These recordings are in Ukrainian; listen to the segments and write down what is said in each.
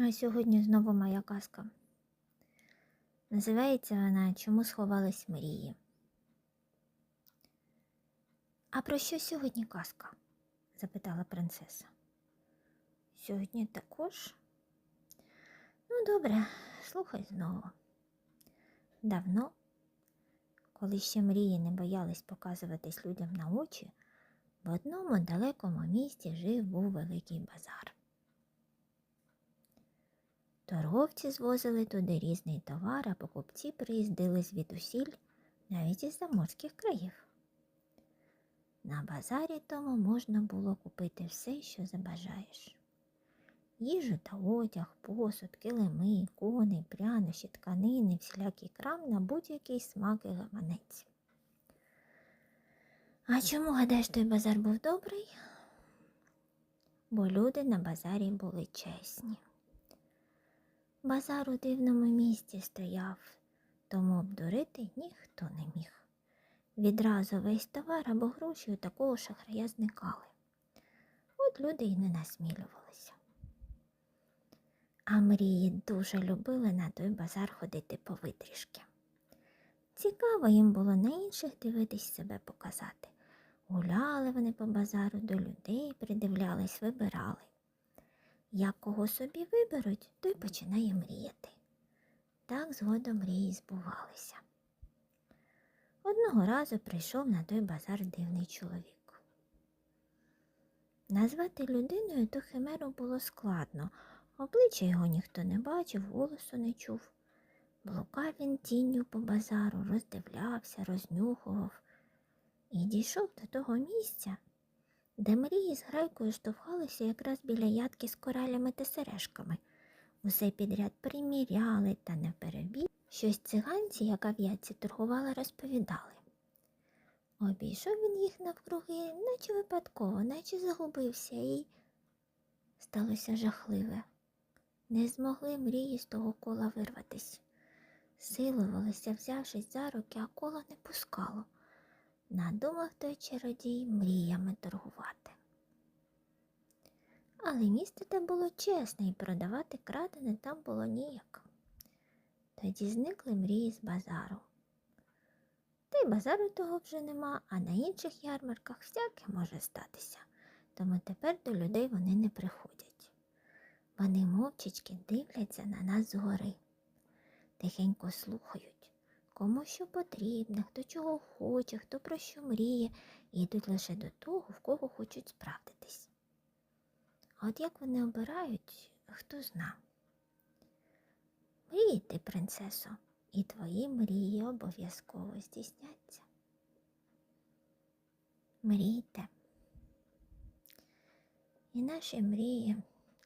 А сьогодні знову моя казка. Називається вона Чому сховались мрії. А про що сьогодні казка? запитала принцеса. Сьогодні також? Ну, добре, слухай знову. Давно, коли ще мрії не боялись показуватись людям на очі, в одному далекому місті жив був великий базар. Торговці звозили туди різний товар, а покупці приїздили звідусіль, навіть із заморських країв. На базарі тому можна було купити все, що забажаєш. Їжу та одяг, посуд, килими, кони, прянощі, тканини, всілякий крам на будь-який смак і гаманець. А чому, гадаєш, той базар був добрий? Бо люди на базарі були чесні. Базар у дивному місці стояв, тому обдурити ніхто не міг. Відразу весь товар або гроші у такого шахрая зникали. От люди й не насмілювалися. А мрії дуже любили на той базар ходити по витрішки. Цікаво їм було на інших дивитись себе показати. Гуляли вони по базару до людей, придивлялись, вибирали. Як кого собі виберуть, той починає мріяти. Так згодом мрії збувалися. Одного разу прийшов на той базар дивний чоловік. Назвати людиною ту химеру було складно, обличчя його ніхто не бачив, голосу не чув. Блукав він тінню по базару, роздивлявся, рознюхував і дійшов до того місця, де мрії з грайкою штовхалися якраз біля ядки з коралями та сережками. Усе підряд приміряли та не перебіг. Щось циганці, яка в ядці торгувала, розповідали. Обійшов він їх навкруги, наче випадково, наче загубився, і сталося жахливе. Не змогли мрії з того кола вирватись. Силувалися, взявшись за руки, а коло не пускало. Надумав той чародій мріями торгувати. Але місто те було чесне і продавати крадене там було ніяк. Тоді зникли мрії з базару. Та й базару того вже нема, а на інших ярмарках всяке може статися, тому тепер до людей вони не приходять. Вони мовчечки дивляться на нас згори, тихенько слухають, кому що потрібно, хто чого хоче, хто про що мріє, і йдуть лише до того, в кого хочуть справдитись. А от як вони обирають, хто зна. Мрій ти, принцесо, і твої мрії обов'язково здійсняться. Мрійте. І наші мрії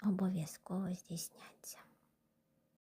обов'язково здійсняться.